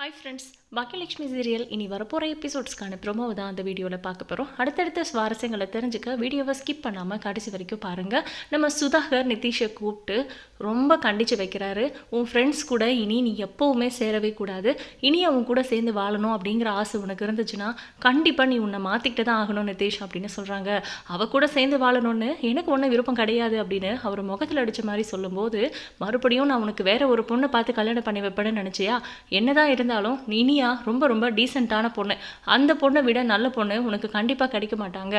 Hi friends Baakiyalakshmi serial இனி வரப்போகிற எபிசோட்ஸ்க்கான ப்ரொமோவை தான் அந்த வீடியோவில் பார்க்க போகிறோம் அடுத்தடுத்த சுவாரஸ்யங்களை தெரிஞ்சுக்க வீடியோவை ஸ்கிப் பண்ணாமல் கடைசி வரைக்கும் பாருங்கள் நம்ம சுதாகர் நிதிஷை கூப்பிட்டு ரொம்ப கண்டித்து வைக்கிறாரு. உன் ஃப்ரெண்ட்ஸ் கூட இனி நீ எப்போவுமே சேரவே கூடாது. இனி அவன் கூட சேர்ந்து வாழணும் அப்படிங்கிற ஆசை உனக்கு இருந்துச்சுன்னா கண்டிப்பாக நீ உன்னை மாற்றிக்கிட்டு தான் ஆகணும் நிதிஷ் அப்படின்னு சொல்கிறாங்க அவ கூட சேர்ந்து வாழணும்னு எனக்கு ஒன்றும் விருப்பம் கிடையாது அப்படின்னு அவர் முகத்தில் அடித்த மாதிரி சொல்லும்போது மறுபடியும் நான் உனக்கு வேற ஒரு பொண்ணை பார்த்து கல்யாணம் பண்ணி வைப்பேன்னு நினச்சியா? என்னதான் இருந்தாலும் நீ இனியா ரொம்ப ரொம்ப டீசெண்டான பொண்ணு. அந்த பொண்ணை விட நல்ல பொண்ணு உனக்கு கண்டிப்பாக கிடைக்க மாட்டாங்க.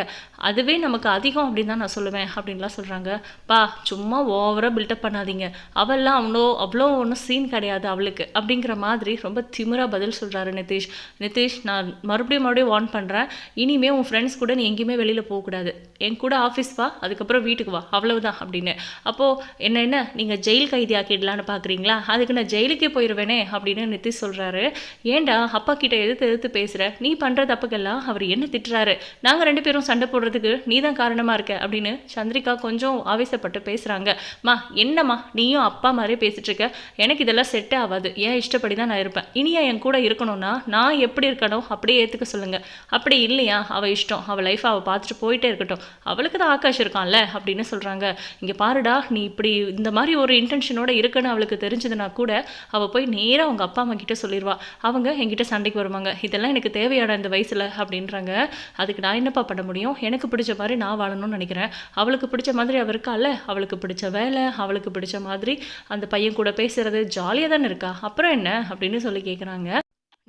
அதுவே நமக்கு அதிகம் அப்படின்னு தான் நான் சொல்லுவேன் அப்படின்லாம் சொல்கிறாங்க பா சும்மா ஓவராக பில்டப் பண்ணாதீங்க. அவெல்லாம் அவ்வளோ அவ்வளோ ஒன்றும் சீன் கிடையாது அவளுக்கு அப்படிங்கிற மாதிரி ரொம்ப திமிராக பதில் சொல்கிறாரு நிதிஷ். நிதிஷ் நான் மறுபடியும் மறுபடியும் வார்ன் பண்ணுறேன் இனிமே உன் ஃப்ரெண்ட்ஸ் கூட நீ எங்கேயுமே வெளியில் போகக்கூடாது என் கூட ஆஃபீஸ் வா அதுக்கப்புறம் வீட்டுக்கு வா. அவ்வளவுதான் அப்படின்னு. அப்போது என்ன என்ன? நீங்கள் ஜெயில் கைதி ஆக்கிடலான்னு பார்க்குறீங்களா அதுக்கு நான் ஜெயிலுக்கே போயிடுவேனே அப்படின்னு நிதிஷ் சொல்கிறாரு ஏன்டா அப்பா கிட்ட எதிர்த்து எதிர்த்து பேசுகிற நீ பண்ணுற தப்புக்கெல்லாம் அவர் என்ன திட்டுறாரு? நாங்கள் ரெண்டு பேரும் சண்டை போடுறதுக்கு நீ தான் காரணமாக இருக்க? அப்படின்னு சந்திரிகா கொஞ்சம் ஆவேசப்பட்டு பேசுகிறாங்க மா என்னம்மா? நீயும் அப்பா மாதிரியே பேசிட்டு இருக்க? எனக்கு இதெல்லாம் செட்டே ஆகாது. ஏன் இஷ்டப்படி தான் நான் இருப்பேன்? இனியா என் கூட இருக்கணும்னா நான் எப்படி இருக்கணும்? அப்படியே ஏற்றுக்க சொல்லுங்கள் அப்படி இல்லையா? அவள் இஷ்டம். அவள் லைஃப் அவள் பார்த்துட்டு போயிட்டே இருக்கட்டும். அவளுக்கு தான் ஆகாஷ் இருக்கான்ல? அப்படின்னு சொல்கிறாங்க இங்கே பாருடா நீ இப்படி இந்த மாதிரி ஒரு இன்டென்ஷனோட இருக்குன்னு அவளுக்கு தெரிஞ்சதுன்னா கூட அவள் போய் நேராக அவங்க அப்பா அம்மா கிட்ட சொல்லிடுவா அவங்க என்கிட்ட சண்டைக்கு வருவாங்க. இதெல்லாம் எனக்கு தேவையான இந்த வயசில் அப்படின்றாங்க. அதுக்கு நான் என்னப்பா பண்ண முடியும்? எனக்கு பிடிச்ச மாதிரி நான் வாழணும்னு நினைக்கிறேன். அவளுக்கு பிடிச்ச மாதிரி அவள் இருக்கால? அவளுக்கு பிடிச்ச வேலை அவளுக்கு பிடிச்ச மாதிரி அந்த பையன் கூட பேசுகிறது ஜாலியாக தானே இருக்கா? அப்புறம் என்ன? அப்படின்னு சொல்லி கேட்குறாங்க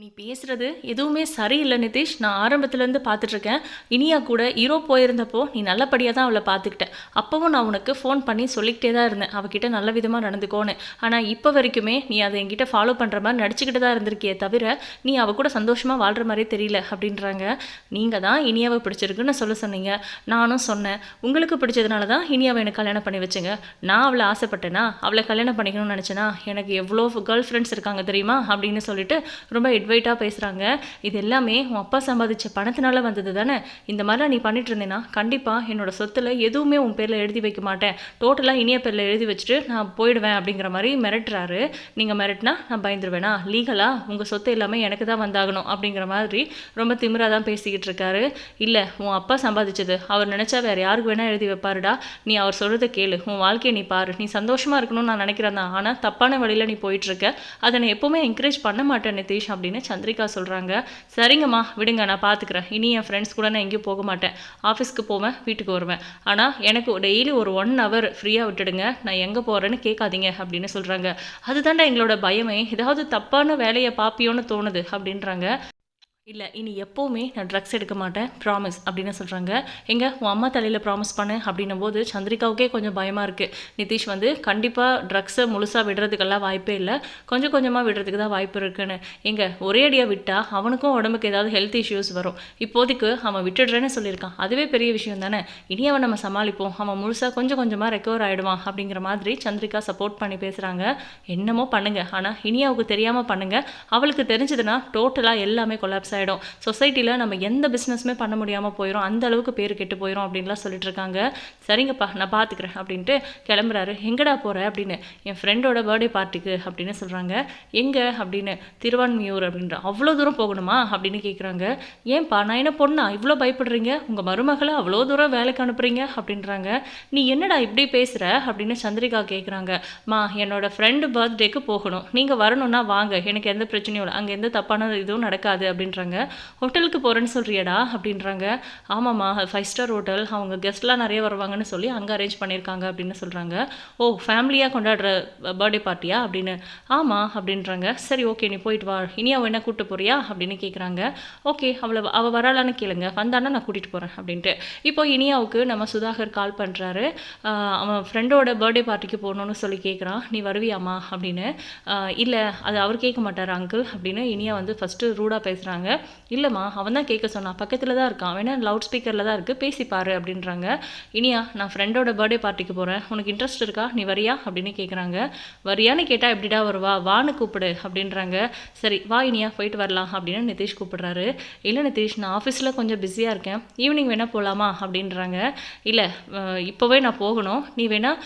நீ பேசுகிறது எதுவுமே சரியில்லை நிதிஷ். நான் ஆரம்பத்துலேருந்து பார்த்துட்ருக்கேன். இனியா கூட ஈரோ போயிருந்தப்போ நீ நல்லபடியாக தான் அவளை பார்த்துக்கிட்டேன் அப்போவும் நான் உனக்கு ஃபோன் பண்ணி சொல்லிக்கிட்டே தான் இருந்தேன். அவகிட்ட நல்ல விதமாக நடந்துக்கோன்னு. ஆனால் இப்போ வரைக்குமே நீ அதை என்கிட்ட ஃபாலோ பண்ணுற மாதிரி நடிச்சுக்கிட்டு தான் இருந்திருக்கியே தவிர நீ அவ கூட சந்தோஷமாக வாழ்கிற மாதிரியே தெரியல அப்படின்றாங்க. நீங்கள் தான் இனியாவை பிடிச்சிருக்குன்னு சொல்ல சொன்னீங்க. நானும் சொன்னேன். உங்களுக்கு பிடிச்சதுனால தான் இனியாவை எனக்கு கல்யாணம் பண்ணி வச்சுங்க. நான் அவளை ஆசைப்பட்டேனா? அவளை கல்யாணம் பண்ணிக்கணும்னு நினச்சேனா? எனக்கு எவ்வளோ கேர்ள் ஃப்ரெண்ட்ஸ் இருக்காங்க தெரியுமா? அப்படின்னு சொல்லிட்டு ரொம்ப எட்வைட்டாக பேசுகிறாங்க இது எல்லாமே உன் அப்பா சம்பாதிச்ச பணத்தினால வந்தது தானே? இந்த மாதிரிலாம் நீ பண்ணிட்டு இருந்தேன்னா கண்டிப்பாக என்னோட சொத்தில் எதுவுமே உன் பேரில் எழுதி வைக்க மாட்டேன். டோட்டலாக இனிய பேரில் எழுதி வச்சுட்டு நான் போயிடுவேன் அப்படிங்கிற மாதிரி மிரட்டுறாரு. நீங்கள் மிரட்டினா நான் பயந்துருவேனா? லீகலாக உங்கள் சொத்து எல்லாமே எனக்கு தான் வந்தாகணும் அப்படிங்கிற மாதிரி ரொம்ப திமிராக தான் பேசிக்கிட்டு இருக்காரு. இல்லை உன் அப்பா சம்பாதிச்சது அவர் நினச்சா வேறு யாருக்கு வேணால் எழுதி வைப்பாருடா. நீ அவர் சொல்கிறத கேளு. உன் வாழ்க்கையை நீ பாரு. நீ சந்தோஷமாக இருக்கணும்னு நான் நினைக்கிறேன் தான். ஆனால் தப்பான வழியில் நீ போயிட்டுருக்க அதை நான் எப்போவுமே என்கரேஜ் பண்ண மாட்டேன் நிதிஷ் அப்படின்னு சந்திரிகா சொல்கிறாங்க சரிங்கம்மா விடுங்க நான் பார்த்துக்கிறேன் இனி என் ஃப்ரெண்ட்ஸ் கூட நான் எங்கேயும் போக மாட்டேன். ஆஃபீஸ்க்கு போவேன் வீட்டுக்கு வருவேன். ஆனால் எனக்கு டெய்லி ஒரு ஒன் ஹவர் ஃப்ரீயாக விட்டுடுங்க. நான் எங்கே போகிறேன்னு கேட்காதீங்க அப்படின்னு சொல்கிறாங்க அதுதான்டா எங்களோட பயமே. ஏதாவது தப்பான வேலையை பாப்பியோன்னு தோணுது அப்படின்றாங்க. இல்லை இனி எப்போவுமே நான் ட்ரக்ஸ் எடுக்க மாட்டேன் ப்ராமிஸ் அப்படின்னு சொல்கிறாங்க எங்கே உன் அம்மா தலையில் ப்ராமிஸ் பண்ணு அப்படின்னும் போது சந்திரிகாவுக்கே கொஞ்சம் பயமாக இருக்குது நிதிஷ் வந்து கண்டிப்பாக ட்ரக்ஸை முழுசாக விடுறதுக்கெல்லாம் வாய்ப்பே இல்லை. கொஞ்சம் கொஞ்சமாக விடுறதுக்கு தான் வாய்ப்பு இருக்குன்னு. எங்கே ஒரே அடியாக விட்டால் அவனுக்கும் உடம்புக்கு ஏதாவது ஹெல்த் இஷ்யூஸ் வரும். இப்போதைக்கு அவன் விட்டுடுறேன்னு சொல்லியிருக்கான். அதுவே பெரிய விஷயம் தானே. இனி அவன் நம்ம சமாளிப்போம். அவன் முழுசாக கொஞ்சம் கொஞ்சமாக ரெக்கவர் ஆகிடுவான் அப்படிங்கிற மாதிரி சந்திரிகா சப்போர்ட் பண்ணி பேசுகிறாங்க என்னமோ பண்ணுங்கள் ஆனால் இனியாவுக்கு தெரியாமல் பண்ணுங்கள் அவளுக்கு தெரிஞ்சதுன்னா டோட்டலாக எல்லாமே கொலாப்ஸ் ஆகிடும் சொசைட்டியில் நம்ம எந்த பிஸ்னஸுமே பண்ண முடியாமல் போயிடும் அந்த அளவுக்கு பேர் கெட்டு போயிடும் அப்படின்லாம் சொல்லிட்டு இருக்காங்க. சரிங்கப்பா நான் பார்த்துக்கிறேன் அப்படின்ட்டு கிளம்புறாரு. எங்கடா போகிற அப்படின்னு. என் ஃப்ரெண்டோட பர்த்டே பார்ட்டிக்கு அப்படின்னு சொல்கிறாங்க எங்கே? அப்படின்னு. திருவான்மியூர் அப்படின்ற. அவ்வளோ தூரம் போகணுமா? அப்படின்னு கேட்குறாங்க ஏன்பா நான் என்ன பொண்ணா? இவ்வளோ பயப்படுறீங்க? உங்கள் மருமகளை அவ்வளோ தூரம் வேலைக்கு அனுப்புறீங்க? அப்படின்றாங்க. நீ என்னடா இப்படி பேசுகிற அப்படின்னு சந்திரிகா கேட்குறாங்க மா என்னோட ஃப்ரெண்டு பர்த்டேக்கு போகணும். நீங்கள் வரணும்னா வாங்க. எனக்கு எந்த பிரச்சனையும் இல்லை. அங்கே எந்த தப்பான இதுவும் நடக்காது. அப்படின்றாங்க. ஹோட்டலுக்கு போகிறேன்னு சொல்கிறியடா அப்படின்றாங்க. ஆமாம்மா ஃபைவ் ஸ்டார் ஹோட்டல் அவங்க கெஸ்ட்லாம் நிறைய வருவாங்கன்னு சொல்லி அங்கே அரேஞ்ச் பண்ணியிருக்காங்க அப்படின்னு சொல்கிறாங்க ஓ ஃபேமிலியாக கொண்டாடுற பர்த்டே பார்ட்டியா அப்படின்னு. ஆமாம் அப்படின்றாங்க. சரி ஓகே நீ போயிட்டு வா. இனி அவள் என்ன கூப்பிட்டு போறியா? அப்படின்னு கேட்குறாங்க ஓகே அவளை அவள் வராளான்னு கேளுங்க. வந்தானா நான் கூட்டிகிட்டு போகிறேன் அப்படின்ட்டு. இப்போ இனியாவுக்கு நம்ம சுதாகர் கால் பண்ணுறாரு அவன் ஃப்ரெண்டோட பர்த்டே பார்ட்டிக்கு போகணுன்னு சொல்லி கேட்குறான் நீ வருவியாம்மா? அப்படின்னு. இல்லை அது அவர் கேட்க மாட்டார் அங்கிள் அப்படின்னு இனியா வந்து ஃபஸ்ட்டு ரூடாக பேசுகிறாங்க இல்லைம்மா அவன் தான் கேட்க சொன்னான். பக்கத்தில் தான் இருக்கான். வேணா லவுட் ஸ்பீக்கரில் தான் இருக்குது பேசிப்பாரு அப்படின்றாங்க. இனியா நான் ஃப்ரெண்டோட பர்த்டே பார்ட்டிக்கு போகிறேன் உனக்கு இன்ட்ரெஸ்ட் இருக்கா? நீ வரியா? அப்படின்னு கேட்குறாங்க வரியான்னு கேட்டால் எப்படிடா வருவா? வான்னு கூப்பிடு அப்படின்றாங்க. சரி வா இனியா போயிட்டு வரலாம் அப்படின்னு நிதிஷ் கூப்பிடுறாரு. இல்லை நிதிஷ் நான் ஆஃபீஸில் கொஞ்சம் பிஸியாக இருக்கேன். ஈவினிங் வேணால் போகலாமா அப்படின்றாங்க. இல்லை இப்போவே நான் போகணும். நீ வேணால்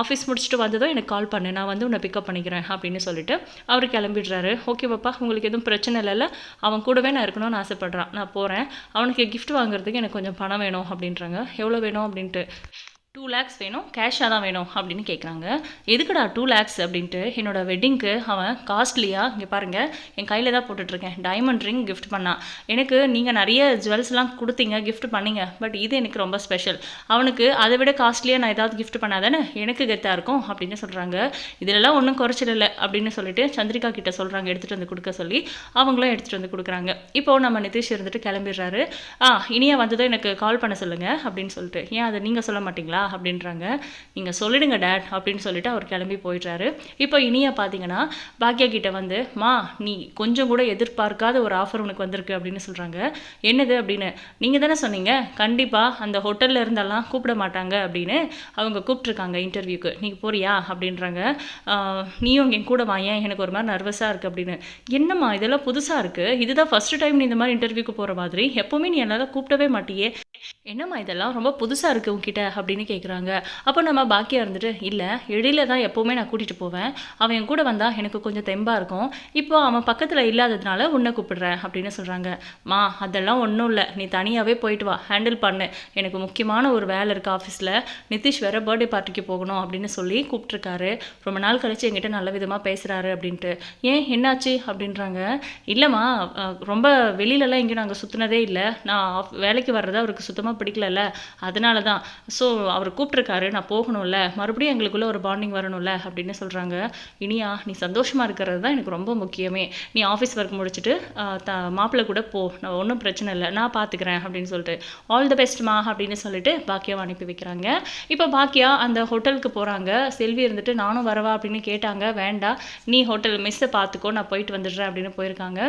ஆஃபீஸ் முடிச்சுட்டு வந்ததும் எனக்கு கால் பண்ணு. நான் வந்து உன்னை பிக்கப் பண்ணிக்கிறேன் அப்படின்னு சொல்லிட்டு அவர் கிளம்பிடுறாரு. ஓகே பாப்பா உங்களுக்கு எதுவும் பிரச்சனை இல்லைல்ல? அவன் அவன் கூடவே நான் இருக்கணும்னு ஆசைப்பட்றான். நான் போகிறேன் அவனுக்கு கிஃப்ட் வாங்குறதுக்கு எனக்கு கொஞ்சம் பணம் வேணும் அப்படின்றாங்க. எவ்வளோ வேணும் அப்படின்ட்டு. டூ லேக்ஸ் வேணும் கேஷாக தான் வேணும் அப்படின்னு கேட்குறாங்க எதுக்குடா டூ லேக்ஸ் அப்படின்ட்டு? என்னோடய வெட்டிங்க்கு அவன் காஸ்ட்லியாக இங்கே பாருங்கள் என் கையில் தான் போட்டுட்ருக்கேன். டைமண்ட் ரிங் கிஃப்ட் பண்ணான் எனக்கு நீங்கள் நிறைய ஜுவல்ஸ்லாம் கொடுத்தீங்க கிஃப்ட் பண்ணீங்க பட் இது எனக்கு ரொம்ப ஸ்பெஷல் அவனுக்கு அதை விட காஸ்ட்லியாக நான் ஏதாவது கிஃப்ட் பண்ணாதானே எனக்கு கெத்தாக இருக்கும் அப்படின்னு சொல்கிறாங்க இதிலெல்லாம் ஒன்றும் குறைச்சல அப்படின்னு சொல்லிட்டு சந்திரிகா கிட்டே சொல்கிறாங்க எடுத்துகிட்டு வந்து கொடுக்க சொல்லி. அவங்களும் எடுத்துகிட்டு வந்து கொடுக்குறாங்க. இப்போ நம்ம நிதிஷ் இருந்துட்டு கிளம்பிடுறாரு. ஆ இனியா வந்ததும் எனக்கு கால் பண்ண சொல்லுங்கள் அப்படின்னு சொல்லிட்டு. ஏன் அதை நீங்கள் சொல்ல மாட்டீங்களா? அப்படின்றாங்க. நீங்கள் சொல்லிடுங்க டேட் அப்படின்னு சொல்லிட்டு அவர் கிளம்பி போயிடுறாரு. இப்போ இனியா பார்த்தீங்கன்னா பாக்யா கிட்ட வந்து மா நீ கொஞ்சம் கூட எதிர்பார்க்காத ஒரு ஆஃபர் உனக்கு வந்திருக்கு அப்படின்னு சொல்கிறாங்க என்னது? அப்படின்னு நீங்கள் தானே சொன்னீங்க கண்டிப்பாக அந்த ஹோட்டலில் இருந்தெல்லாம் கூப்பிட மாட்டாங்க அப்படின்னு அவங்க கூப்பிட்ருக்காங்க இன்டர்வியூக்கு நீங்கள் போறியா? அப்படின்றாங்க. நீயும் என் கூட வாயன் எனக்கு ஒரு மாதிரி நர்வஸாக இருக்குது அப்படின்னு. என்னம்மா இதெல்லாம் புதுசாக இருக்குது இதுதான் ஃபஸ்ட்டு டைம் நீ இந்த மாதிரி இன்டர்வியூக்கு போகிற மாதிரி. எப்போவுமே நீ என்னால் கூப்பிடவே மாட்டியே. என்னம்மா இதெல்லாம் ரொம்ப புதுசாக இருக்குது உங்ககிட்ட அப்படின்னு கேட்குறாங்க அப்போ நம்ம பாக்கியா இருந்துட்டு இல்லை எழில தான் எப்போவுமே நான் கூட்டிகிட்டு போவேன். அவன் என் கூட வந்தால் எனக்கு கொஞ்சம் தெம்பாக இருக்கும். இப்போ அவன் பக்கத்தில் இல்லாததுனால உன்னை கூப்பிடுறேன் அப்படின்னு சொல்கிறாங்க மா அதெல்லாம் ஒன்றும் இல்லை. நீ தனியாகவே போயிட்டு வா. ஹேண்டில் பண்ணு. எனக்கு முக்கியமான ஒரு வேலை இருக்குது ஆஃபீஸில் நிதிஷ் வேற பர்த்டே பார்ட்டிக்கு போகணும் அப்படின்னு சொல்லி கூப்பிட்ருக்காரு ரொம்ப நாள் கழிச்சு என்கிட்ட நல்ல விதமாக பேசுகிறாரு அப்படின்ட்டு. ஏன்? என்னாச்சு? அப்படின்றாங்க. இல்லைம்மா ரொம்ப வெளியிலலாம் எங்கேயும் நாங்கள் சுற்றினதே இல்லை. நான் ஆஃப்- வேலைக்கு வர்றது அவருக்கு சுத்தமாக பிடிக்கலல்ல. அதனால தான் ஸோ அவர் அவர் கூப்பிட்ருக்காரு நான் போகணும்ல மறுபடியும் எங்களுக்குள்ள ஒரு பாண்டிங் வரணும்ல அப்படின்னு சொல்கிறாங்க இனியா நீ சந்தோஷமாக இருக்கிறது தான் எனக்கு ரொம்ப முக்கியமே. நீ ஆஃபீஸ் ஒர்க் முடிச்சுட்டு த மாப்பிள்ளை கூட போ. நான் ஒன்றும் பிரச்சனை இல்லை. நான் பார்த்துக்கிறேன் அப்படின்னு சொல்லிட்டு ஆல் தி பெஸ்ட்மா அப்படின்னு சொல்லிட்டு பாக்கியாவை அனுப்பி வைக்கிறாங்க. இப்போ பாக்கியா அந்த ஹோட்டலுக்கு போகிறாங்க செல்வி இருந்துட்டு நானும் வரவா? அப்படின்னு கேட்டாங்க. வேண்டாம். நீ ஹோட்டல் மிஸ்ஸை பார்த்துக்கோ நான் போயிட்டு வந்துடுறேன் அப்படின்னு போயிருக்காங்க.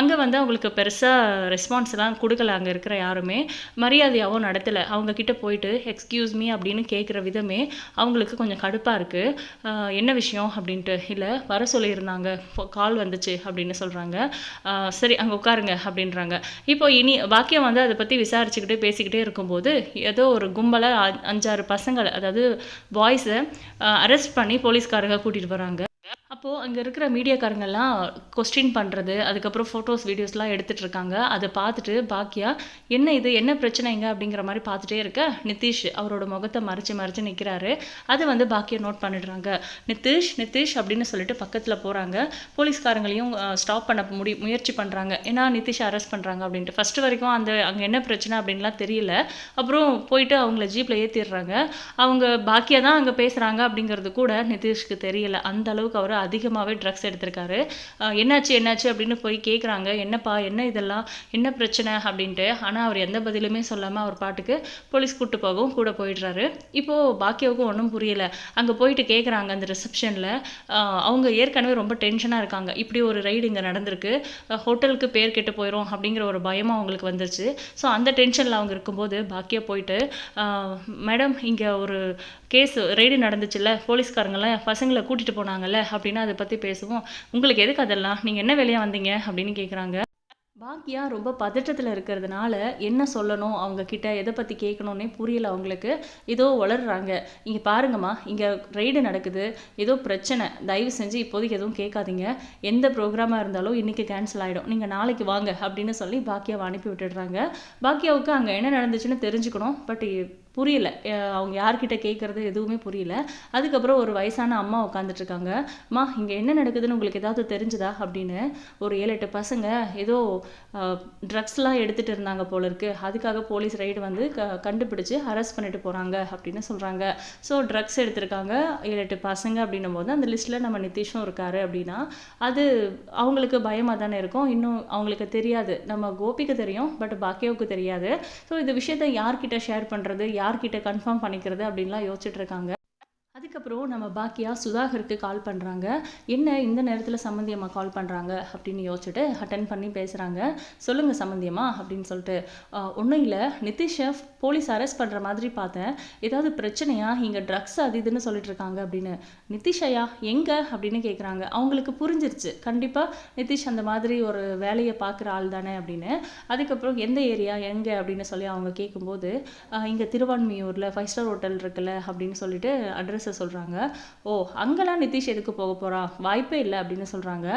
அங்கே வந்து அவங்களுக்கு பெருசாக ரெஸ்பான்ஸ்லாம் கொடுக்கல அங்கே இருக்கிற யாருமே. மரியாதையாகவும் நடத்தலை. அவங்க கிட்ட போயிட்டு எக்ஸ்கியூஸ் மீ அப்படின்னு கேட்குற விதமே அவங்களுக்கு கொஞ்சம் கடுப்பாக இருக்குது என்ன விஷயம் அப்படின்ட்டு? இல்லை வர சொல்லியிருந்தாங்க. கால் வந்துச்சு அப்படின்னு சொல்கிறாங்க சரி அங்கே உட்காருங்க அப்படின்றாங்க. இப்போ இனி பாக்கியம் வந்து அதை பற்றி விசாரிச்சுக்கிட்டே பேசிக்கிட்டே இருக்கும்போது ஏதோ ஒரு கும்பலை அஞ்சாறு பசங்களை அதாவது பாய்ஸை அரெஸ்ட் பண்ணி போலீஸ்காரங்க கூட்டிகிட்டு வராங்க அப்போது அங்கே இருக்கிற மீடியாக்காரங்கெல்லாம் கொஸ்டின் பண்ணுறது அதுக்கப்புறம் ஃபோட்டோஸ் வீடியோஸ்லாம் எடுத்துகிட்ருக்காங்க அதை பார்த்துட்டு பாக்கியா என்ன இது? என்ன பிரச்சனைங்க அப்படிங்கிற மாதிரி பார்த்துட்டே இருக்க நிதிஷ் அவரோட முகத்தை மறைச்சு மறைச்சு நிற்கிறாரு அதை வந்து பாக்கியா நோட் பண்ணிடுறாங்க. நிதிஷ் நிதிஷ் அப்படின்னு சொல்லிட்டு பக்கத்தில் போகிறாங்க போலீஸ்காரங்களையும் ஸ்டாப் பண்ண முடி முயற்சி பண்ணுறாங்க ஏன்னா நிதிஷ் அரெஸ்ட் பண்ணுறாங்க அப்படின்ட்டு. ஃபஸ்ட்டு வரைக்கும் அந்த அங்கே என்ன பிரச்சனை அப்படின்லாம் தெரியல. அப்புறம் போயிட்டு அவங்கள ஜீப்பில் ஏற்றிடுறாங்க அவங்க பாக்கியா தான் அங்கே பேசுகிறாங்க அப்படிங்கிறது கூட நிதிஷ்க்கு தெரியல. அந்த அளவுக்கு அவர் அதிகமாகவே ட்ரக்ஸ் எடுத்திருக்காரு. என்னாச்சு என்னாச்சு அப்படின்னு போய் கேட்குறாங்க என்னப்பா என்ன இதெல்லாம்? என்ன பிரச்சனை? அப்படின்ட்டு. ஆனால் அவர் எந்த பதிலுமே சொல்லாமல் அவர் பாட்டுக்கு போலீஸ் கூட்டு போகவும் கூட போயிடுறாரு. இப்போது பாக்கியாவுக்கும் ஒன்றும் புரியலை. அங்கே போயிட்டு கேட்குறாங்க அந்த ரிசப்ஷனில் அவங்க ஏற்கனவே ரொம்ப டென்ஷனாக இருக்காங்க. இப்படி ஒரு ரைடு இங்கே நடந்திருக்கு. ஹோட்டலுக்கு பேர் கெட்டு போயிடும் அப்படிங்கிற ஒரு பயமும் அவங்களுக்கு வந்துருச்சு. ஸோ அந்த டென்ஷனில் அவங்க இருக்கும்போது பாக்கியா போயிட்டு மேடம் இங்கே ஒரு கேஸ் ரைடு நடந்துச்சுல்ல. போலீஸ்காரங்களாம் பசங்களை கூட்டிகிட்டு போனாங்கல்ல அப்படின்னு அதை பற்றி பேசுவோம். உங்களுக்கு எதுக்கு அதெல்லாம்? நீங்கள் என்ன வேலையாக வந்தீங்க? அப்படின்னு கேட்குறாங்க பாக்கியா ரொம்ப பதட்டத்தில் இருக்கிறதுனால என்ன சொல்லணும் அவங்க கிட்ட எதை பற்றி கேட்கணுன்னே புரியல அவங்களுக்கு. ஏதோ வளர்றாங்க இங்கே பாருங்கம்மா இங்கே ரைடு நடக்குது. ஏதோ பிரச்சனை. தயவு செஞ்சு இப்போதைக்கு எதுவும் கேட்காதீங்க. எந்த ப்ரோக்ராமாக இருந்தாலும் இன்றைக்கி கேன்சல் ஆகிடும் நீங்கள் நாளைக்கு வாங்க அப்படின்னு சொல்லி பாக்கியாவை அனுப்பி விட்டுடுறாங்க. பாக்கியாவுக்கு அங்கே என்ன நடந்துச்சுன்னு தெரிஞ்சுக்கணும். பட் புரியல. அவங்க யார்கிட்ட கேட்குறது எதுவுமே புரியல. அதுக்கப்புறம் ஒரு வயசான அம்மா உட்காந்துட்ருக்காங்க அம்மா இங்கே என்ன நடக்குதுன்னு உங்களுக்கு ஏதாவது தெரிஞ்சுதா? அப்படின்னு ஒரு ஏழு எட்டு பசங்க ஏதோ ட்ரக்ஸ்லாம் எடுத்துகிட்டு இருந்தாங்க போல இருக்கு. அதுக்காக போலீஸ் ரைடு வந்து க கண்டுபிடிச்சு அரெஸ்ட் பண்ணிட்டு போகிறாங்க அப்படின்னு சொல்கிறாங்க ஸோ ட்ரக்ஸ் எடுத்திருக்காங்க ஏழு எட்டு பசங்க அப்படின்னும் போது அந்த லிஸ்ட்டில் நம்ம நிதிஷும் இருக்காரு அப்படின்னா அது அவங்களுக்கு பயமாக தானே இருக்கும். இன்னும் அவங்களுக்கு தெரியாது. நம்ம கோபிக்கு தெரியும் பட் பாக்கியாவுக்கு தெரியாது. ஸோ இந்த விஷயத்தை யார்கிட்ட ஷேர் பண்ணுறது யார்கிட்ட கன்ஃபார்ம் பண்ணிக்கிறது அப்படின்லாம் யோசிச்சுட்டு இருக்காங்க. அதுக்கப்புறம் நம்ம பாக்கியா சுதாகருக்கு கால் பண்ணுறாங்க என்ன இந்த நேரத்தில் சம்மந்தியம்மா கால் பண்ணுறாங்க அப்படின்னு யோசிச்சுட்டு அட்டன் பண்ணி பேசுகிறாங்க சொல்லுங்கள் சம்மந்தியம்மா அப்படின்னு சொல்லிட்டு. ஒன்றும் இல்லை. நிதிஷை போலீஸ் அரெஸ்ட் பண்ணுற மாதிரி பார்த்தேன். ஏதாவது பிரச்சனையா? இங்கே ட்ரக்ஸ் அது இதுன்னு சொல்லிட்டு இருக்காங்க அப்படின்னு. நிதிஷையா எங்கே? அப்படின்னு கேட்குறாங்க அவங்களுக்கு புரிஞ்சிருச்சு. கண்டிப்பாக நிதிஷ் அந்த மாதிரி ஒரு வேலையை பார்க்குற ஆள் தானே அப்படின்னு. அதுக்கப்புறம் எந்த ஏரியா? எங்கே? அப்படின்னு சொல்லி அவங்க கேட்கும்போது இங்கே திருவான்மியூரில் ஃபைவ் ஸ்டார் ஹோட்டல் இருக்குல்ல அப்படின்னு சொல்லிட்டு அட்ரஸ் சொல்கிறாங்க ஓ அங்கெல்லாம் நிதிஷ் எதுக்கு போக போகிறான் வாய்ப்பே இல்லை அப்படின்னு சொல்கிறாங்க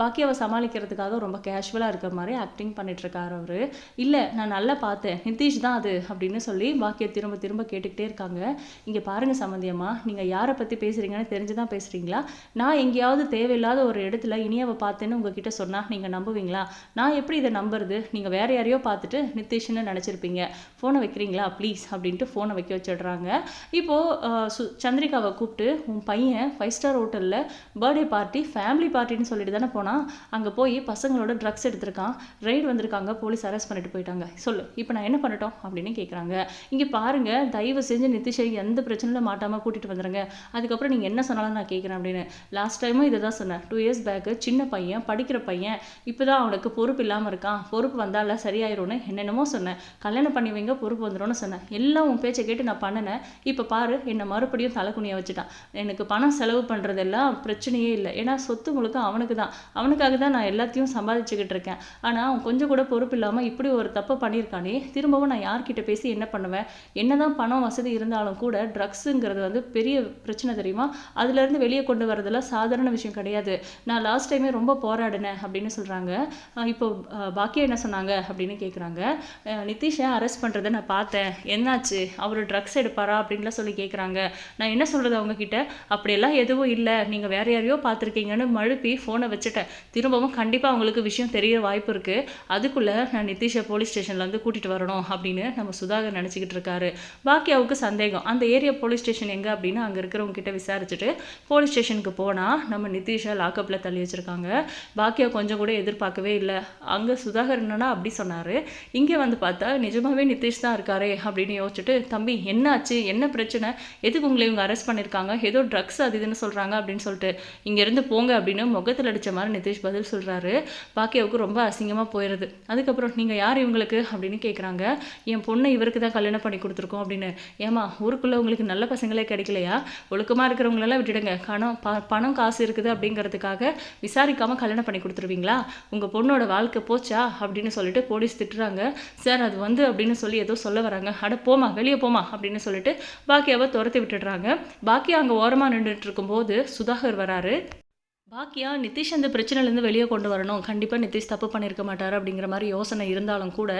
பாக்கி அவள் சமாளிக்கிறதுக்காக ரொம்ப கேஷுவலாக இருக்கிற மாதிரி ஆக்டிங் பண்ணிட்டுருக்காரு அவர். இல்லை நான் நல்லா பார்த்தேன். நிதிஷ் தான் அது அப்படின்னு சொல்லி பாக்கியை திரும்ப திரும்ப கேட்டுக்கிட்டே இருக்காங்க. இங்கே பாருங்கள் சம்மந்தியம்மா நீங்கள் யாரை பற்றி பேசுகிறீங்கன்னு தெரிஞ்சு தான் பேசுகிறீங்களா நான் எங்கேயாவது தேவையில்லாத ஒரு இடத்துல இனியாவை பார்த்தேன்னு உங்ககிட்ட சொன்னால் நீங்கள் நம்புவீங்களா? நான் எப்படி இதை நம்புறது? நீங்கள் வேற யாரையோ பார்த்துட்டு நிதிஷ்னு நினச்சிருப்பீங்க. ஃபோனை வைக்கிறீங்களா? ப்ளீஸ் அப்படின்ட்டு ஃபோனை வைக்க வச்சிடுறாங்க. இப்போது சு சந்திரிகாவை கூப்பிட்டு உன் பையன் ஃபைவ் ஸ்டார் ஹோட்டலில் பர்த்டே பார்ட்டி ஃபேமிலி பார்ட்டின்னு சொல்லிட்டு தானே போனான் அங்கே போய் பசங்களோட ட்ரக்ஸ் எடுத்திருக்கான். ரைடு வந்திருக்காங்க. போலீஸ் அரெஸ்ட் பண்ணிட்டு போயிட்டாங்க. சொல்லு. இப்போ நான் என்ன பண்ணட்டும்? அப்படின்னு கேட்குறாங்க இங்கே பாருங்கள் தயவு செஞ்சு நிதிஷை எந்த பிரச்சனையில் மாட்டாமல் கூட்டிகிட்டு வந்துடுங்க அதுக்கப்புறம் நீங்கள் என்ன சொன்னாலும் நான் கேட்குறேன் அப்படின்னு. லாஸ்ட் டைமும் இதை தான் சொன்னேன். டூ இயர்ஸ் பேக்கு சின்ன பையன் படிக்கிற பையன் இப்போ தான் அவனுக்கு பொறுப்பு இல்லாமல் இருக்கான். பொறுப்பு வந்தால சரியாயிரும்னு என்னென்னமோ சொன்னேன். கல்யாணம் பண்ணி வைங்க பொறுப்பு வந்துடும்னு சொன்னேன். எல்லாம் உன் பேச்சை கேட்டு நான் பண்ணினேன். இப்போ பாரு என்னை மறுபடியும் தலைக்குனிய வச்சுட்டான். எனக்கு பணம் செலவு பண்ணுறதெல்லாம் பிரச்சனையே இல்லை. ஏன்னா சொத்து முழுக்க அவனுக்கு தான் அவனுக்காக தான் நான் எல்லாத்தையும் சம்பாதிச்சுக்கிட்டு இருக்கேன். ஆனால் அவன் கொஞ்சம் கூட பொறுப்பு இல்லாமல் இப்படி ஒரு தப்பு பண்ணியிருக்கானே திரும்பவும் நான் யார்கிட்ட பேசி என்ன பண்ணுவேன்? என்னதான் பணம் வசதி இருந்தாலும் கூட ட்ரக்ஸுங்கிறது வந்து பெரிய பிரச்சனை தெரியுமா? அதுலேருந்து வெளியே கொண்டு வரதெல்லாம் சாதாரண விஷயம் கிடையாது. நான் லாஸ்ட் டைமே ரொம்ப போராடினேன் அப்படின்னு சொல்கிறாங்க இப்போ பாக்கியா என்ன சொன்னாங்க அப்படின்னு கேட்குறாங்க நிதிஷை அரெஸ்ட் பண்ணுறதை நான் பார்த்தேன். என்னாச்சு? அவர் ட்ரக்ஸ் எடுப்பாரா அப்படின்லாம் சொல்லி கேட்குறாங்க நான் என்ன சொல்கிறது அவங்க கிட்ட அப்படியெல்லாம் எதுவும் இல்லை. நீங்கள் வேற யாரையோ பார்த்துருக்கீங்கன்னு மழுப்பி ஃபோனை வச்சுட்டேன். திரும்பவும் கண்டிப்பாக அவங்களுக்கு விஷயம் தெரிய வாய்ப்பு இருக்குது அதுக்குள்ளே நான் நிதிஷை போலீஸ் ஸ்டேஷன்லேருந்து கூட்டிகிட்டு வரணும் அப்படின்னு நம்ம சுதாகர் நினச்சிக்கிட்டு இருக்காரு. பாக்கியாவுக்கு சந்தேகம். அந்த ஏரியா போலீஸ் ஸ்டேஷன் எங்கே அப்படின்னு அங்கே இருக்கிறவங்க கிட்ட விசாரிச்சுட்டு போலீஸ் ஸ்டேஷனுக்கு போனால் நம்ம நிதிஷை லாக்கப்பில் தள்ளி வச்சுருக்காங்க. பாக்கியா கொஞ்சம் கூட எதிர்பார்க்கவே இல்லை. அங்கே சுதாகர் என்னன்னா அப்படி சொன்னார். இங்கே வந்து பார்த்தா நிஜமாவே நிதிஷ் தான் இருக்காரே அப்படின்னு யோசிச்சுட்டு தம்பி என்னாச்சு? என்ன பிரச்சனை? எதுக்கு உங்களை இவங்க அரெஸ்ட் பண்ணியிருக்காங்க ஏதோ ட்ரக்ஸ் அது இதுன்னு சொல்கிறாங்க அப்படின்னு சொல்லிட்டு. இங்கேருந்து போங்க அப்படின்னு முகத்தில் அடித்த மாதிரி நிதிஷ் பதில் சொல்கிறாரு பாக்கியாவுக்கு ரொம்ப அசிங்கமாக போயிடுது அதுக்கப்புறம் நீங்கள் யார் இவங்களுக்கு? அப்படின்னு கேட்குறாங்க என் பொண்ணை இவருக்கு தான் கல்யாணம் பண்ணி கொடுத்துருக்கோம் அப்படின்னு. ஏமா ஊருக்குள்ளே உங்களுக்கு நல்ல பசங்களே கிடைக்கலையா? ஒழுக்கமாக இருக்கிறவங்களெல்லாம் விட்டுடுங்க. கணம் ப பணம் காசு இருக்குது அப்படிங்கிறதுக்காக விசாரிக்காமல் கல்யாணம் பண்ணி கொடுத்துருவீங்களா? உங்கள் பொண்ணோட வாழ்க்கை போச்சா? அப்படின்னு சொல்லிட்டு போலீஸ் திட்டுறாங்க. சார் அது வந்து அப்படின்னு சொல்லி ஏதோ சொல்ல வராங்க. அட போமா வெளியே போமா அப்படின்னு சொல்லிட்டு பாக்கியாவை துரத்தி விட்டுடுறாங்க. பாக்கியா அங்கே ஓரமாக நின்றுட்டு இருக்கும்போது சுதாகர் வராரு. பாக்கியா நிதிஷ் அந்த பிரச்சனைலேருந்து வெளியே கொண்டு வரணும். கண்டிப்பாக நிதிஷ் தப்பு பண்ணியிருக்க மாட்டார் அப்படிங்கிற மாதிரி யோசனை இருந்தாலும் கூட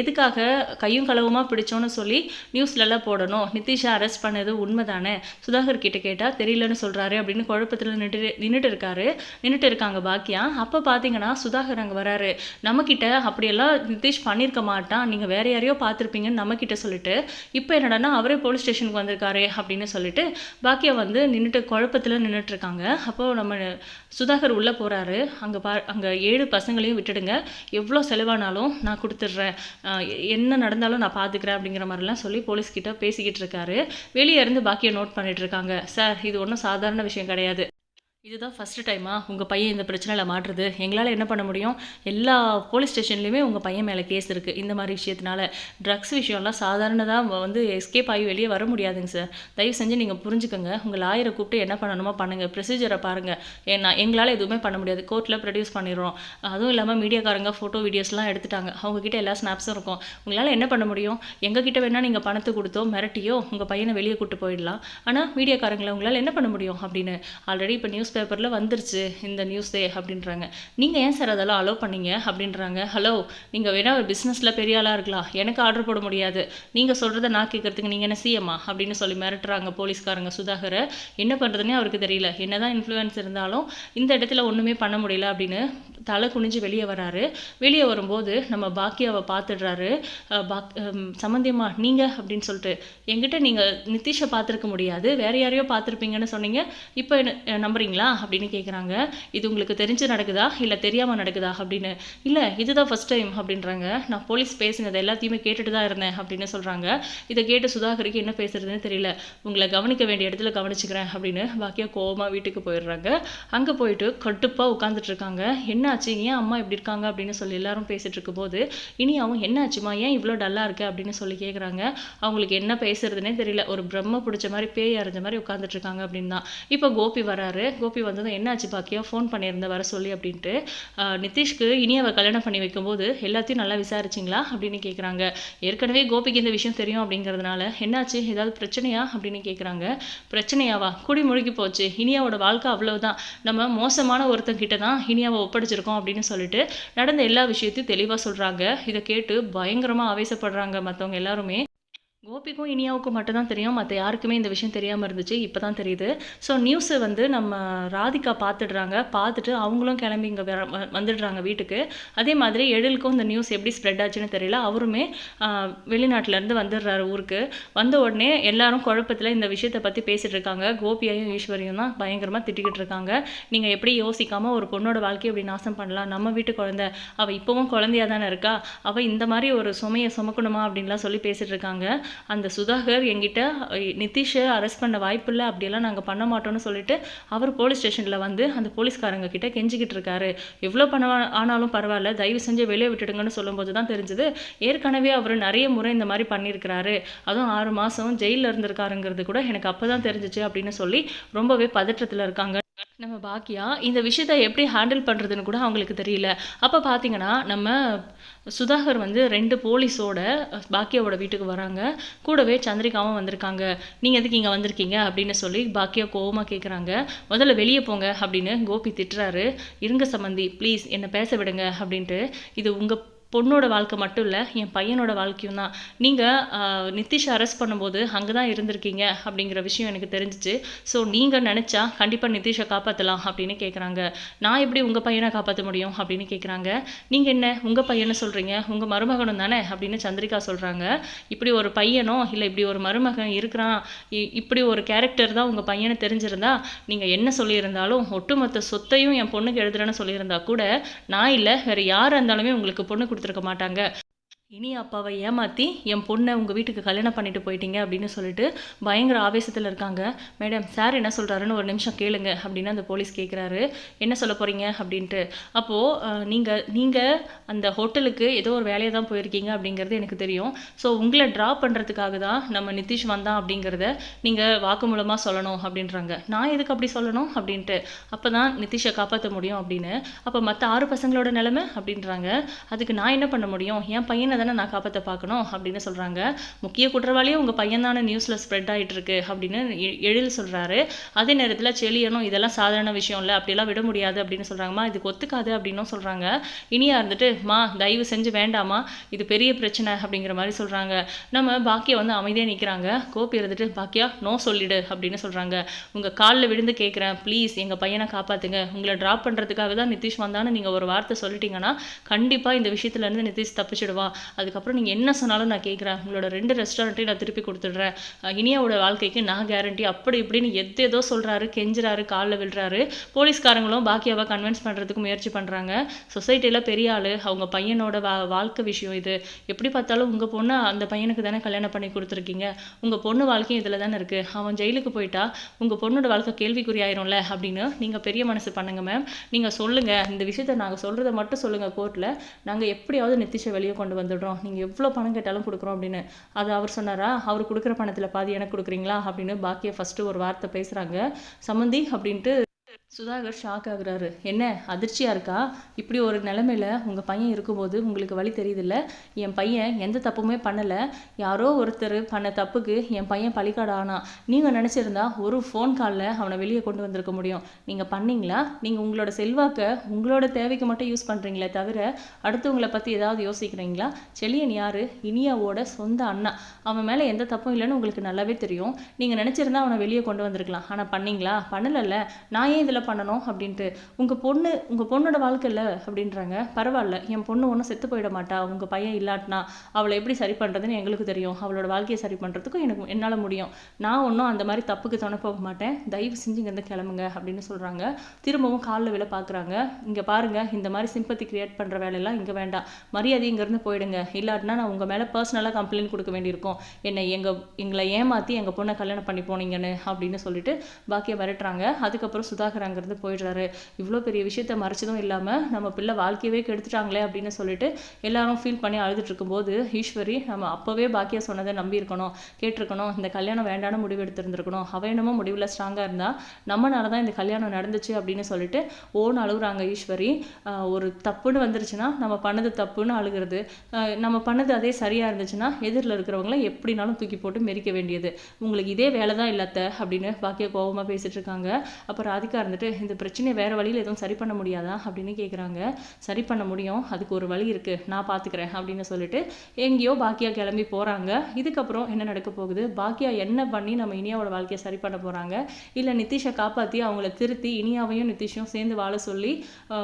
எதுக்காக கையும் களவுமாக பிடிச்சோன்னு சொல்லி நியூஸ்லலாம் போடணும். நிதிஷை அரெஸ்ட் பண்ணது உண்மை தானே சுதாகர் கிட்ட கேட்டால் தெரியலன்னு சொல்கிறாரு அப்படின்னு குழப்பத்தில் நின்றுட்டு நின்றுட்டு இருக்காரு. நின்றுட்டு இருக்காங்க பாக்கியா. அப்போ பார்த்தீங்கன்னா சுதாகர் அங்கே வராரு. நம்மக்கிட்ட அப்படியெல்லாம் நிதிஷ் பண்ணியிருக்க மாட்டான். நீங்கள் வேறு யாரையோ பார்த்துருப்பீங்கன்னு நம்மக்கிட்ட சொல்லிட்டு இப்போ என்னடான்னா அவரே போலீஸ் ஸ்டேஷனுக்கு வந்திருக்காரு அப்படின்னு சொல்லிட்டு பாக்கியா வந்து நின்றுட்டு குழப்பத்தில் நின்றுட்டு இருக்காங்க. அப்போ நம்ம சுதாகர் உள்ளே போகிறாரு அங்கே பா அங்கே ஏழு பசங்களையும் விட்டுடுங்க. எவ்வளோ செலவானாலும் நான் கொடுத்துட்றேன். என்ன நடந்தாலும் நான் பார்த்துக்கிறேன் அப்படிங்கிற மாதிரிலாம் சொல்லி போலீஸ்கிட்ட பேசிக்கிட்டு இருக்காரு. வெளியே இருந்து பாக்கியை நோட் பண்ணிட்டு இருக்காங்க. சார் இது ஒன்றும் சாதாரண விஷயம் கிடையாது. இதுதான் ஃபஸ்ட்டு டைமா உங்கள் பையன் இந்த பிரச்சனையில் மாட்டுறது. எங்களால் என்ன பண்ண முடியும்? எல்லா போலீஸ் ஸ்டேஷன்லேயுமே உங்கள் பையன் மேலே கேஸ் இருக்குது இந்த மாதிரி விஷயத்தினால ட்ரக்ஸ் விஷயம்லாம் சாதாரணதாக வந்து எஸ்கேப் ஆகி வெளியே வர முடியாதுங்க சார் தயவு செஞ்சு நீங்கள் புரிஞ்சுக்கோங்க. உங்கள் லாயரை கூப்பிட்டு என்ன பண்ணணுமோ பண்ணுங்கள் ப்ரொசீஜரை பாருங்கள் ஏன்னா எங்களால் எதுவுமே பண்ண முடியாது. கோர்ட்டில் ப்ரொடியூஸ் பண்ணிடுறோம். அதுவும் இல்லாமல் மீடியாக்காரங்க ஃபோட்டோ வீடியோஸ்லாம் எடுத்துட்டாங்க. அவங்கக்கிட்ட எல்லா ஸ்னாப்ஸும் இருக்கும். உங்களால் என்ன பண்ண முடியும்? எங்ககிட்ட வேணால் நீங்கள் பணத்தை கொடுத்தோ மிரட்டியோ உங்கள் பையனை வெளியே கூட்டு போயிடலாம். ஆனால் மீடியாக்காரங்களை உங்களால் என்ன பண்ண முடியும் அப்படின்னு? ஆல்ரெடி இப்போ நியூஸ் பேப்பரில் வந்துருச்சு இந்த நியூஸே அப்படின்றாங்க. நீங்கள் ஏன் சார் அதெல்லாம் அலோவ் பண்ணீங்க அப்படின்றாங்க. ஹலோ நீங்கள் வேணால் ஒரு பிஸ்னஸில் பெரிய ஆளாக இருக்கலாம். எனக்கு ஆர்டர் போட முடியாது. நீங்கள் சொல்கிறத நான் கேட்குறதுக்கு நீங்கள் என்ன சிஎம்மா அப்படின்னு சொல்லி மிரட்டுறாங்க போலீஸ்காரங்க சுதாகரை. என்ன பண்ணுறதுனே அவருக்கு தெரியல. என்னதான் இன்ஃப்ளூயன்ஸ் இருந்தாலும் இந்த இடத்துல ஒன்றுமே பண்ண முடியல அப்படின்னு தலை குனிஞ்சு வெளியே வராரு. வெளியே வரும்போது நம்ம பாக்கியாவை பார்த்துடுறாரு. பாக் சம்மந்தியம்மா நீங்கள் அப்படின்னு சொல்லிட்டு எங்கிட்ட நீங்கள் நிதிஷை பார்த்துருக்க முடியாது. வேற யாரையோ பார்த்துருப்பீங்கன்னு சொன்னீங்க. இப்போ என்ன நம்புறீங்களா? அப்படின்னு கேட்குறாங்க இது உங்களுக்கு தெரிஞ்சு நடக்குதா? இல்லை தெரியாமல் நடக்குதா? அப்படின்னு. இல்லை இதுதான் ஃபஸ்ட் டைம் அப்படின்றாங்க. நான் போலீஸ் பேசினது எல்லாத்தையுமே கேட்டுட்டு தான் இருந்தேன் அப்படின்னு சொல்கிறாங்க இதை கேட்டு சுதாகருக்கு என்ன பேசுறதுன்னு தெரியல. உங்களை கவனிக்க வேண்டிய இடத்துல கவனிச்சுக்கிறேன் அப்படின்னு பாக்கியா கோபமாக வீட்டுக்கு போயிடுறாங்க. அங்கே போயிட்டு கட்டுப்பாக உட்காந்துட்டு இருக்காங்க. என்னாச்சு? ஏன் அம்மா இப்படி இருக்காங்க? அப்படின்னு சொல்லி எல்லாரும் பேசிட்டு இருக்கும்போது இனி அவங்க என்னாச்சுமா ஏன் இவ்வளோ டல்லாக இருக்கு? அப்படின்னு சொல்லி கேட்குறாங்க அவங்களுக்கு என்ன பேசுறதுனே தெரியல. ஒரு பிரம்ம பிடிச்ச மாதிரி பேய் அரைஞ்ச மாதிரி உட்காந்துட்டு இருக்காங்க அப்படின்னு தான். இப்போ கோபி வராரு. கோபி வந்ததும் என்னாச்சு பாக்கியா? ஃபோன் பண்ணியிருந்த வர சொல்லி அப்படின்ட்டு. நிதிஷ்க்கு இனி இனியாவை கல்யாணம் பண்ணி வைக்கும்போது எல்லாத்தையும் நல்லா விசாரிச்சிங்களா? அப்படின்னு கேட்குறாங்க ஏற்கனவே கோபிக்கு இந்த விஷயம் தெரியும் அப்படிங்கிறதுனால என்னாச்சு? ஏதாவது பிரச்சனையா? அப்படின்னு கேட்குறாங்க பிரச்சனையாவா? குடி முழுகி போச்சு. இனியாவோட வாழ்க்கை அவ்வளவுதான். நம்ம மோசமான ஒருத்தங்கிட்ட தான் இனியாவை ஒப்படைச்சிருக்கோம். அப்படின்னு சொல்லிட்டு நடந்த எல்லா விஷயத்தையும் தெளிவாக சொல்கிறாங்க இதை கேட்டு பயங்கரமாக ஆவேசப்படுறாங்க மற்றவங்க எல்லாருமே. கோபிக்கும் இனியாவுக்கும் மட்டும்தான் தெரியும். மற்ற யாருக்குமே இந்த விஷயம் தெரியாமல் இருந்துச்சு. இப்போ தான் தெரியுது ஸோ நியூஸை வந்து நம்ம ராதிகா பார்த்துடுறாங்க பார்த்துட்டு அவங்களும் கிளம்பி இங்கே வந்துடுறாங்க வீட்டுக்கு. அதே மாதிரி எழிலுக்கும் இந்த நியூஸ் எப்படி ஸ்ப்ரெட் ஆச்சுன்னு தெரியல. அவருமே வெளிநாட்டிலேருந்து வந்துடுறாரு ஊருக்கு. வந்த உடனே எல்லாரும் குழப்பத்தில் இந்த விஷயத்தை பற்றி பேசிகிட்டு இருக்காங்க. கோபியையும் ஈஸ்வரியும் தான் பயங்கரமாக திட்டிக்கிட்டு இருக்காங்க. நீங்கள் எப்படி யோசிக்காமல் ஒரு பொண்ணோட வாழ்க்கையை எப்படி நாசம் பண்ணலாம்? நம்ம வீட்டு குழந்த. அவள் இப்போவும் குழந்தையாக தானே இருக்கா? அவள் இந்த மாதிரி ஒரு சுமையை சுமக்கணுமா? அப்படின்லாம் சொல்லி பேசிகிட்டு இருக்காங்க. அந்த சுதாகர் என்கிட்ட நிதிஷை அரெஸ்ட் பண்ண வாய்ப்பில்லை அப்படியெல்லாம் நாங்கள் பண்ண மாட்டோம்னு சொல்லிட்டு அவர் போலீஸ் ஸ்டேஷனில் வந்து அந்த போலீஸ்காரங்க கிட்ட கெஞ்சிக்கிட்டு இருக்காரு. எவ்வளோ பணம் ஆனாலும் பரவாயில்ல தயவு செஞ்சு வெளியே விட்டுடுங்கன்னு சொல்லும்போது தான் தெரிஞ்சது. ஏற்கனவே அவர் நிறைய முறை இந்த மாதிரி பண்ணியிருக்கிறாரு. அதுவும் ஆறு மாதம் ஜெயிலில் இருந்திருக்காருங்கிறது கூட எனக்கு அப்போ தான் தெரிஞ்சிச்சு அப்படின்னு சொல்லி ரொம்பவே பதற்றத்தில் இருக்காங்க. நம்ம பாக்கியா இந்த விஷயத்த எப்படி ஹேண்டில் பண்ணுறதுன்னு கூட அவங்களுக்கு தெரியல. அப்போ பார்த்தீங்கன்னா நம்ம சுதாகர் வந்து ரெண்டு போலீஸோட பாக்கியாவோட வீட்டுக்கு வராங்க. கூடவே சந்திரிகாவும் வந்திருக்காங்க. நீங்கள் எதுக்கு இங்கே வந்திருக்கீங்க? அப்படின்னு சொல்லி பாக்கியா கோவமாக கேட்குறாங்க முதல்ல வெளியே போங்க அப்படின்னு கோபி திட்டுறாரு. இருங்க சம்மந்தி ப்ளீஸ் என்னை பேச விடுங்க அப்படின்ட்டு இது உங்கள் பொண்ணோட வாழ்க்கை மட்டும் இல்லை என் பையனோட வாழ்க்கையும் தான். நீங்கள் நிதிஷ் அரெஸ்ட் பண்ணும்போது அங்கே தான் இருந்திருக்கீங்க அப்படிங்கிற விஷயம் எனக்கு தெரிஞ்சிச்சு. ஸோ நீங்கள் நினச்சா கண்டிப்பாக நிதிஷை காப்பாற்றலாம் அப்படின்னு கேட்குறாங்க நான் எப்படி உங்கள் பையனை காப்பாற்ற முடியும் அப்படின்னு கேட்குறாங்க நீங்கள் என்ன உங்கள் பையனை சொல்கிறீங்க உங்கள் மருமகனும் தானே? அப்படின்னு சந்திரிகா சொல்கிறாங்க இப்படி ஒரு பையனோ இல்லை இப்படி ஒரு மருமகன் இருக்கிறான் இ- இப்படி ஒரு கேரக்டர் தான் உங்கள் பையனை தெரிஞ்சிருந்தா நீங்கள் என்ன சொல்லியிருந்தாலும் ஒட்டுமொத்த சொத்தையும் என் பொண்ணுக்கு எழுதுறேன்னு சொல்லியிருந்தா கூட நான் இல்லை வேறு யார் இருந்தாலுமே உங்களுக்கு பொண்ணு கொடுத்துருக்க மாட்டாங்க. இனி அப்பாவை ஏமாற்றி என் பொண்ணை உங்கள் வீட்டுக்கு கல்யாணம் பண்ணிட்டு போயிட்டீங்க அப்படின்னு சொல்லிட்டு பயங்கர ஆவேசத்தில் இருக்காங்க. மேடம் சார் என்ன சொல்கிறாருன்னு ஒரு நிமிஷம் கேளுங்க அப்படின்னு அந்த போலீஸ் கேட்குறாரு என்ன சொல்ல போகிறீங்க அப்படின்ட்டு. அப்போது நீங்கள் நீங்கள் அந்த ஹோட்டலுக்கு ஏதோ ஒரு வேலையை தான் போயிருக்கீங்க அப்படிங்கிறது எனக்கு தெரியும். ஸோ உங்களை ட்ரா பண்ணுறதுக்காக தான் நம்ம நிதிஷ் வந்தான் அப்படிங்கிறத நீங்கள் வாக்குமூலமாக சொல்லணும் அப்படின்றாங்க. நான் எதுக்கு அப்படி சொல்லணும் அப்படின்ட்டு. அப்போ தான் நிதிஷை காப்பாற்ற முடியும் அப்படின்னு. அப்போ மற்ற ஆறு பசங்களோட நிலைமை அப்படின்றாங்க. அதுக்கு நான் என்ன பண்ண முடியும்? என் பையனை தானே நான் காப்பாற்ற பார்க்கணும் அப்படின்னு சொல்கிறாங்க முக்கிய குற்றவாளியே உங்கள் பையன்தான நியூஸில் ஸ்ப்ரெட் ஆகிட்டு இருக்கு அப்படின்னு எ- எழில் சொல்கிறாரு அதே நேரத்தில் செளியனும் இதெல்லாம் சாதாரண விஷயம் இல்லை அப்படிலாம் விட முடியாது அப்படின்னு சொல்கிறாங்கம்மா இதுக்கு ஒத்துக்காது அப்படின்னும் சொல்கிறாங்க இனியா இருந்துட்டு மா தயவு செஞ்சு வேண்டாமா இது பெரிய பிரச்சனை அப்படிங்கிற மாதிரி சொல்கிறாங்க நம்ம பாக்கியா வந்து அமைதியாக நிற்கிறாங்க கோபி இருந்துட்டு பாக்கியா நோ சொல்லிடு அப்படின்னு சொல்கிறாங்க உங்கள் காலில் விழுந்து கேட்குறேன் ப்ளீஸ் எங்கள் பையனை காப்பாற்றுங்க உங்களை ட்ராப் பண்ணுறதுக்காக தான் நிதிஷ் வந்தான்னு நீங்கள் ஒரு வார்த்தை சொல்லிட்டீங்கன்னா கண்டிப்பாக இந்த விஷயத்துலேருந்து நிதிஷ் தப்பிச்சிடுவான். அதுக்கப்புறம் நீங்கள் என்ன சொன்னாலும் நான் கேட்குறேன் உங்களோட ரெண்டு ரெஸ்டாரண்ட்டையும் நான் திருப்பி கொடுத்துட்றேன். இனியாவோட வாழ்க்கைக்கு நான் கேரண்டி அப்படி இப்படின்னு எது ஏதோ சொல்கிறாரு கெஞ்சுறாரு காலில் விழுறாரு. போலீஸ்காரங்களும் பாக்கியாவை கன்வின்ஸ் பண்ணுறதுக்கு முயற்சி பண்ணுறாங்க சொசைட்டியில் பெரிய ஆள் அவங்க பையனோட வா வாழ்க்கை விஷயம் இது. எப்படி பார்த்தாலும் உங்கள் பொண்ணு அந்த பையனுக்கு தானே கல்யாணம் பண்ணி கொடுத்துருக்கீங்க. உங்கள் பொண்ணு வாழ்க்கையும் இதில் தானே இருக்குது அவன் ஜெயிலுக்கு போயிட்டா உங்கள் பொண்ணோட வாழ்க்கை கேள்விக்குறி ஆயிரும்ல அப்படின்னு நீங்கள் பெரிய மனசு பண்ணுங்கள் மேம் நீங்கள் சொல்லுங்கள் இந்த விஷயத்த நாங்கள் சொல்கிறத மட்டும் சொல்லுங்கள் கோர்ட்டில் நாங்கள் எப்படியாவது நிதிஷை வெளியே கொண்டு வந்துடுறோம். நீங்கள் எவ்வளோ பணம் கேட்டாலும் கொடுக்குறோம் அப்படின்னு. அது அவர் சொன்னாரா? அவர் கொடுக்குற பணத்தில் பாதி எனக்கு கொடுக்குறீங்களா? அப்படின்னு பாக்கியை ஃபஸ்ட்டு ஒரு வார்த்தை பேசுகிறாங்க சம்மந்தி அப்படின்ட்டு சுதாகர் ஷாக் ஆகுறாரு. என்ன அதிர்ச்சியாக இருக்கா? இப்படி ஒரு நிலமையில உங்கள் பையன் இருக்கும்போது உங்களுக்கு வழி தெரியுதில்ல? என் பையன் எந்த தப்புமே பண்ணலை. யாரோ ஒருத்தர் பண்ண தப்புக்கு என் பையன் பழிக்காடு ஆனா நீங்கள் நினச்சிருந்தா ஒரு ஃபோன் காலில் அவனை வெளியே கொண்டு வந்திருக்க முடியும். நீங்கள் பண்ணீங்களா? நீங்கள் உங்களோட செல்வாக்கை உங்களோட தேவைக்கு மட்டும் யூஸ் பண்ணுறீங்களே தவிர அடுத்தவங்களை பற்றி ஏதாவது யோசிக்கிறீங்களா? செலியன் யார்? இனியாவோட சொந்த அண்ணா. அவன் மேலே எந்த தப்பும் இல்லைன்னு உங்களுக்கு நல்லாவே தெரியும். நீங்கள் நினச்சிருந்தா அவனை வெளியே கொண்டு வந்திருக்கலாம். ஆனால் பண்ணீங்களா? பண்ணலல்ல. நான் ஏன் இதில் இதில் பண்ணணும் அப்படின்ட்டு. உங்கள் பொண்ணு உங்கள் பொண்ணோட வாழ்க்கை இல்லை அப்படின்றாங்க. பரவாயில்ல என் பொண்ணு ஒன்றும் செத்து போயிட மாட்டா. உங்கள் பையன் இல்லாட்டினா அவளை எப்படி சரி பண்ணுறதுன்னு எங்களுக்கு தெரியும். அவளோட வாழ்க்கையை சரி பண்ணுறதுக்கும் எனக்கு என்னால் முடியும். நான் ஒன்றும் அந்த மாதிரி தப்புக்கு துணை போக மாட்டேன். தயவு செஞ்சு இங்கேருந்து கிளம்புங்க அப்படின்னு சொல்கிறாங்க திரும்பவும் காலில் விழ பார்க்குறாங்க இங்கே பாருங்கள் இந்த மாதிரி சிம்பத்தி கிரியேட் பண்ணுற வேலையெல்லாம் இங்கே வேண்டாம். மரியாதை இங்கேருந்து போயிடுங்க. இல்லாட்டினா நான் உங்கள் மேலே பர்சனலாக கம்ப்ளைண்ட் கொடுக்க வேண்டியிருக்கும். என்னை எங்கள் எங்களை ஏமாற்றி எங்கள் பொண்ணை கல்யாணம் பண்ணி போனீங்கன்னு அப்படின்னு சொல்லிட்டு பாக்கியை மிரட்டுறாங்க அதுக்கப்புறம் சுதாகர் அங்கேருந்து போயிடுறாரு. இவ்வளோ பெரிய விஷயத்த மறைச்சதும் இல்லாமல் நம்ம பிள்ளை வாழ்க்கையவே கெடுத்துட்டாங்களே அப்படின்னு சொல்லிட்டு எல்லாரும் ஃபீல் பண்ணி அழுதுட்டு இருக்கும்போது ஈஸ்வரி நம்ம அப்போவே பாக்கியா சொன்னதை நம்பியிருக்கணும் கேட்டிருக்கணும். இந்த கல்யாணம் வேண்டான முடிவு எடுத்திருந்திருக்கணும். அவ என்னமோ முடிவில் ஸ்ட்ராங்காக இருந்தால் நம்மனால தான் இந்த கல்யாணம் நடந்துச்சு அப்படின்னு சொல்லிட்டு ஓன்னு அழுகுறாங்க ஈஸ்வரி. ஒரு தப்புன்னு வந்துருச்சுன்னா நம்ம பண்ணது தப்புன்னு அழுகிறது. நம்ம பண்ணது அதே சரியாக இருந்துச்சுன்னா எதிரில் இருக்கிறவங்கள எப்படினாலும் தூக்கி போட்டு மெரிக்க வேண்டியது. உங்களுக்கு இதே வேலை தான் இல்லாத அப்படின்னு பாக்கியா கோபமாக பேசிட்டு இருக்காங்க. அப்புறம் ராதிகா இருந்துட்டு இந்த பிரச்சனையை வேறு வழியில் எதுவும் சரி பண்ண முடியாதா அப்படின்னு கேட்குறாங்க சரி பண்ண முடியும். அதுக்கு ஒரு வழி இருக்குது நான் பார்த்துக்கிறேன் அப்படின்னு சொல்லிட்டு எங்கேயோ பாக்கியா கிளம்பி போகிறாங்க இதுக்கப்புறம் என்ன நடக்க போகுது? பாக்கியா என்ன பண்ணி நம்ம இனியாவோட வாழ்க்கையை சரி பண்ண போகிறாங்க இல்லை நிதிஷை காப்பாற்றி அவங்கள திருத்தி இனியாவையும் நிதிஷையும் சேர்ந்து வாழ சொல்லி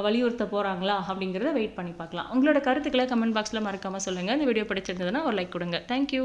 வலியுறுத்த போகிறாங்களா அப்படிங்கிறத வெயிட் பண்ணி பார்க்கலாம். உங்களோட கருத்துக்களை கமெண்ட் பாக்ஸில் மறக்காமல் சொல்லுங்கள் இந்த வீடியோ பிடிச்சிருந்ததுன்னா ஒரு லைக் கொடுங்க. தேங்க்யூ